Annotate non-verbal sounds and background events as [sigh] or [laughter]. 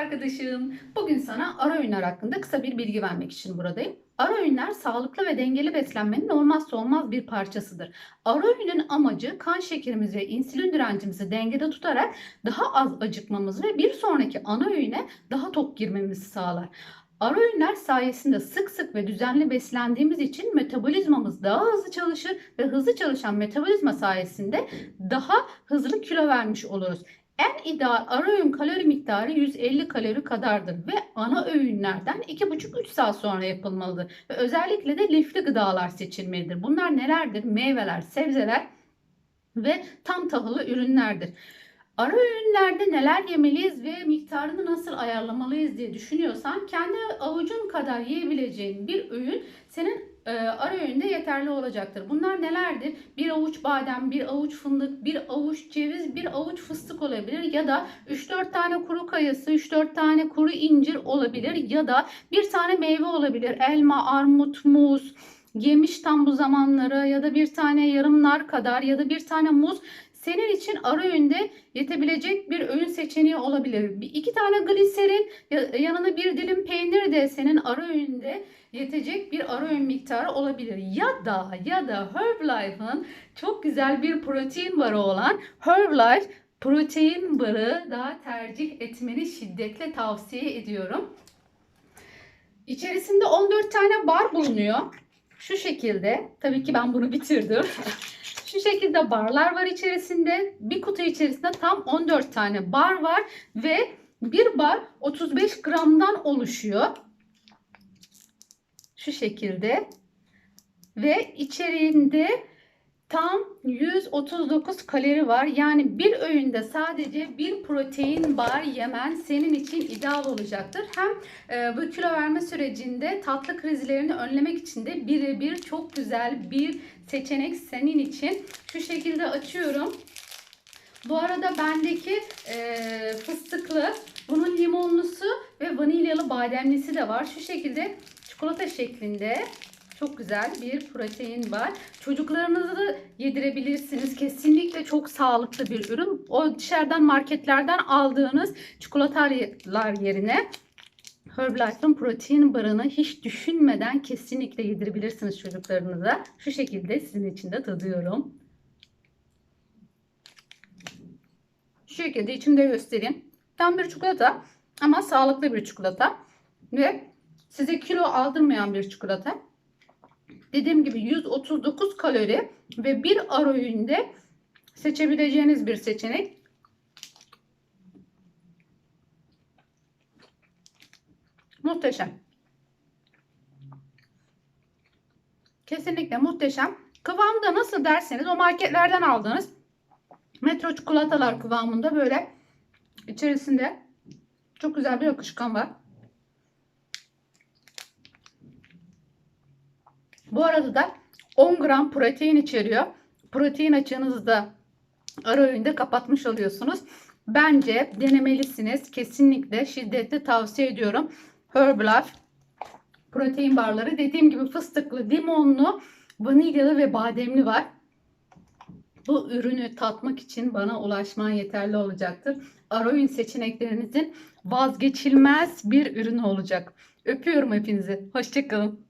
arkadaşım. Bugün sana ara öğünler hakkında kısa bir bilgi vermek için buradayım. Ara öğünler sağlıklı ve dengeli beslenmenin olmazsa olmaz bir parçasıdır. Ara öğünün amacı kan şekerimizi ve insülin direncimizi dengede tutarak daha az acıkmamızı ve bir sonraki ana öğüne daha tok girmemizi sağlar. Ara öğünler sayesinde sık sık ve düzenli beslendiğimiz için metabolizmamız daha hızlı çalışır ve hızlı çalışan metabolizma sayesinde daha hızlı kilo vermiş oluruz. En ideal ara öğün kalori miktarı 150 kalori kadardır ve ana öğünlerden 2,5-3 saat sonra yapılmalıdır. Ve özellikle de lifli gıdalar seçilmelidir. Bunlar nelerdir? Meyveler, sebzeler ve tam tahıllı ürünlerdir. Ara öğünlerde neler yemeliyiz ve miktarını nasıl ayarlamalıyız diye düşünüyorsan kendi avucun kadar yiyebileceğin bir öğün senin e, ara öğünde yeterli olacaktır. Bunlar nelerdir? Bir avuç badem, bir avuç fındık, bir avuç ceviz, bir avuç fıstık olabilir ya da 3-4 tane kuru kayısı, 3-4 tane kuru incir olabilir ya da bir tane meyve olabilir. Elma, armut, muz, yemiş tam bu zamanlara ya da bir tane yarımlar kadar ya da bir tane muz senin için ara öğünde yetebilecek bir öğün seçeneği olabilir. Bir- İki tane gliserin ya- yanına bir dilim peynir de senin ara öğünde yetecek bir ara öğün miktarı olabilir. Ya da ya da Herbalife'ın çok güzel bir protein barı olan Herbalife protein barı daha tercih etmeni şiddetle tavsiye ediyorum. İçerisinde 14 tane bar bulunuyor. Şu şekilde. Tabii ki ben bunu bitirdim. [laughs] Şu şekilde barlar var içerisinde. Bir kutu içerisinde tam 14 tane bar var ve bir bar 35 gramdan oluşuyor. Şu şekilde. Ve içeriğinde tam 139 kalori var. Yani bir öğünde sadece bir protein bar yemen senin için ideal olacaktır. Hem e, bu kilo verme sürecinde tatlı krizlerini önlemek için de birebir çok güzel bir seçenek senin için. Şu şekilde açıyorum. Bu arada bendeki e, fıstıklı, bunun limonlusu ve vanilyalı bademlisi de var. Şu şekilde çikolata şeklinde çok güzel bir protein var. Çocuklarınızı yedirebilirsiniz. Kesinlikle çok sağlıklı bir ürün. O dışarıdan marketlerden aldığınız çikolatalar yerine Herbalife'ın protein barını hiç düşünmeden kesinlikle yedirebilirsiniz çocuklarınıza. Şu şekilde sizin için de tadıyorum. Şu şekilde içinde göstereyim. Tam bir çikolata ama sağlıklı bir çikolata. Ve size kilo aldırmayan bir çikolata. Dediğim gibi 139 kalori ve bir ara öğünde seçebileceğiniz bir seçenek. Muhteşem. Kesinlikle muhteşem. Kıvamı da nasıl derseniz o marketlerden aldığınız metro çikolatalar kıvamında böyle içerisinde çok güzel bir akışkan var. Bu arada da 10 gram protein içeriyor. Protein açığınızı da ara öğünde kapatmış oluyorsunuz. Bence denemelisiniz. Kesinlikle şiddetle tavsiye ediyorum. Herbalife protein barları dediğim gibi fıstıklı, limonlu, vanilyalı ve bademli var. Bu ürünü tatmak için bana ulaşman yeterli olacaktır. Öğün seçeneklerinizin vazgeçilmez bir ürünü olacak. Öpüyorum hepinizi. Hoşçakalın.